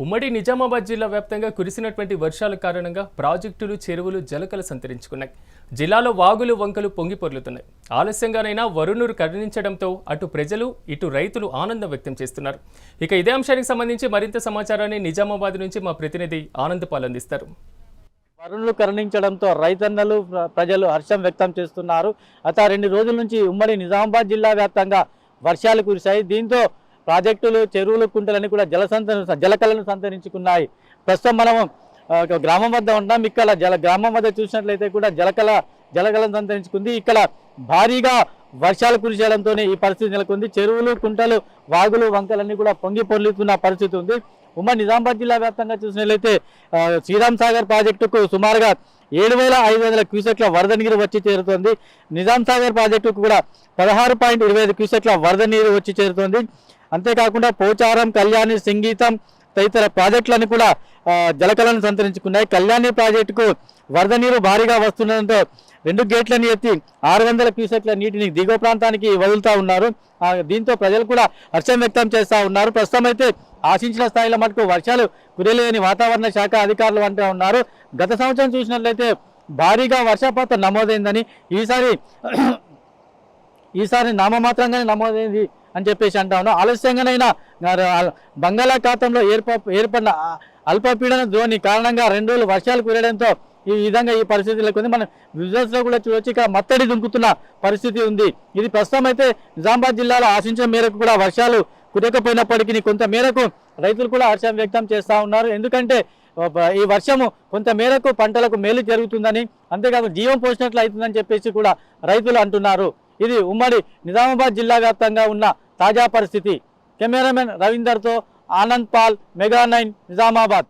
ఉమ్మడి నిజామాబాద్ జిల్లా వ్యాప్తంగా కురిసినటువంటి వర్షాల కారణంగా ప్రాజెక్టులు చెరువులు జలకలు సంతరించుకున్నాయి. జిల్లాలో వాగులు వంకలు పొంగి పొర్లుతున్నాయి. ఆలస్యంగానైనా వరుణురు కరుణించడంతో అటు ప్రజలు ఇటు రైతులు ఆనందం వ్యక్తం చేస్తున్నారు. ఇక ఇదే అంశానికి సంబంధించి మరింత సమాచారాన్ని నిజామాబాద్ నుంచి మా ప్రతినిధి ఆనందపాల్ అందిస్తారు. వరుణులు కరుణించడంతో రైతన్నలు ప్రజలు హర్షం వ్యక్తం చేస్తున్నారు. గత రెండు రోజుల నుంచి ఉమ్మడి నిజామాబాద్ జిల్లా వ్యాప్తంగా వర్షాలు కురిశాయి. దీంతో ప్రాజెక్టులు చెరువులు కుంటలన్నీ కూడా జల జలకళను జలకలను సంతరించుకున్నాయి. ప్రస్తుతం మనం గ్రామం వద్ద ఉన్నాం. ఇక్కడ జల గ్రామం వద్ద చూసినట్లయితే కూడా జలకల జలకలను సంతరించుకుంది. ఇక్కడ భారీగా వర్షాలు కురిసేయడంతో ఈ పరిస్థితి నెలకొంది. చెరువులు కుంటలు వాగులు వంకలన్నీ కూడా పొంగి పొర్లుతున్న పరిస్థితి ఉంది. ఉమ్మడి నిజామాబాద్ జిల్లా వ్యాప్తంగా చూసినట్లయితే శ్రీరామ్ సాగర్ ప్రాజెక్టుకు సుమారుగా ఏడు వేల ఐదు వందల క్యూసెక్ల వరద నీరు వచ్చి చేరుతోంది. నిజాం సాగర్ ప్రాజెక్టుకు కూడా పదహారు పాయింట్ ఇరవై ఐదు క్యూసెక్ల వరద నీరు వచ్చి చేరుతోంది. అంతేకాకుండా పోచారం కళ్యాణి సంగీతం తదితర ప్రాజెక్టులను కూడా జలకలను సంతరించుకున్నాయి. కళ్యాణి ప్రాజెక్టుకు వరద నీరు భారీగా వస్తుండటంతో రెండు గేట్లను ఎత్తి ఆరు వందల క్యూసెక్ల నీటిని దిగువ ప్రాంతానికి వదులుతా ఉన్నారు. దీంతో ప్రజలు కూడా హర్షం వ్యక్తం చేస్తూ ఉన్నారు. ప్రస్తుతం అయితే ఆశించిన స్థాయిలో మటుకు వర్షాలు కురియలేని వాతావరణ శాఖ అధికారులు అంటూ ఉన్నారు. గత సంవత్సరం చూసినట్లయితే భారీగా వర్షపాతం నమోదైందని ఈసారి ఈసారి నామమాత్రంగానే నమోదైంది అని చెప్పేసి అంటా ఉన్నాం ఆలస్యంగానైనా బంగాళాఖాతంలో ఏర్ప ఏర్పడిన అల్పపీడన ధోని కారణంగా రెండు రోజులు వర్షాలు కురడంతో ఈ విధంగా ఈ పరిస్థితి ఉంది మనం బిజినెస్లో లో కూడా చూడొచ్చు మత్తడి దుంకుతున్న పరిస్థితి ఉంది. ఇది ప్రస్తుతం అయితే నిజామాబాద్ జిల్లాలో ఆశించిన మేరకు కూడా వర్షాలు కురకపోయినప్పటికీ కొంత మేరకు రైతులు కూడా హర్షం వ్యక్తం చేస్తూ ఉన్నారు. ఎందుకంటే ఈ వర్షము కొంత మేరకు పంటలకు మేలు జరుగుతుందని అంతేకాదు జీవం పోసినట్లు అవుతుందని చెప్పేసి కూడా రైతులు అంటున్నారు. ఇది ఉమ్మడి నిజామాబాద్ జిల్లా వ్యాప్తంగా ఉన్న తాజా పరిస్థితి. కెమెరామెన్ రవీందర్తో ఆనంద్ పాల్ మెగా నైన్ నిజామాబాద్.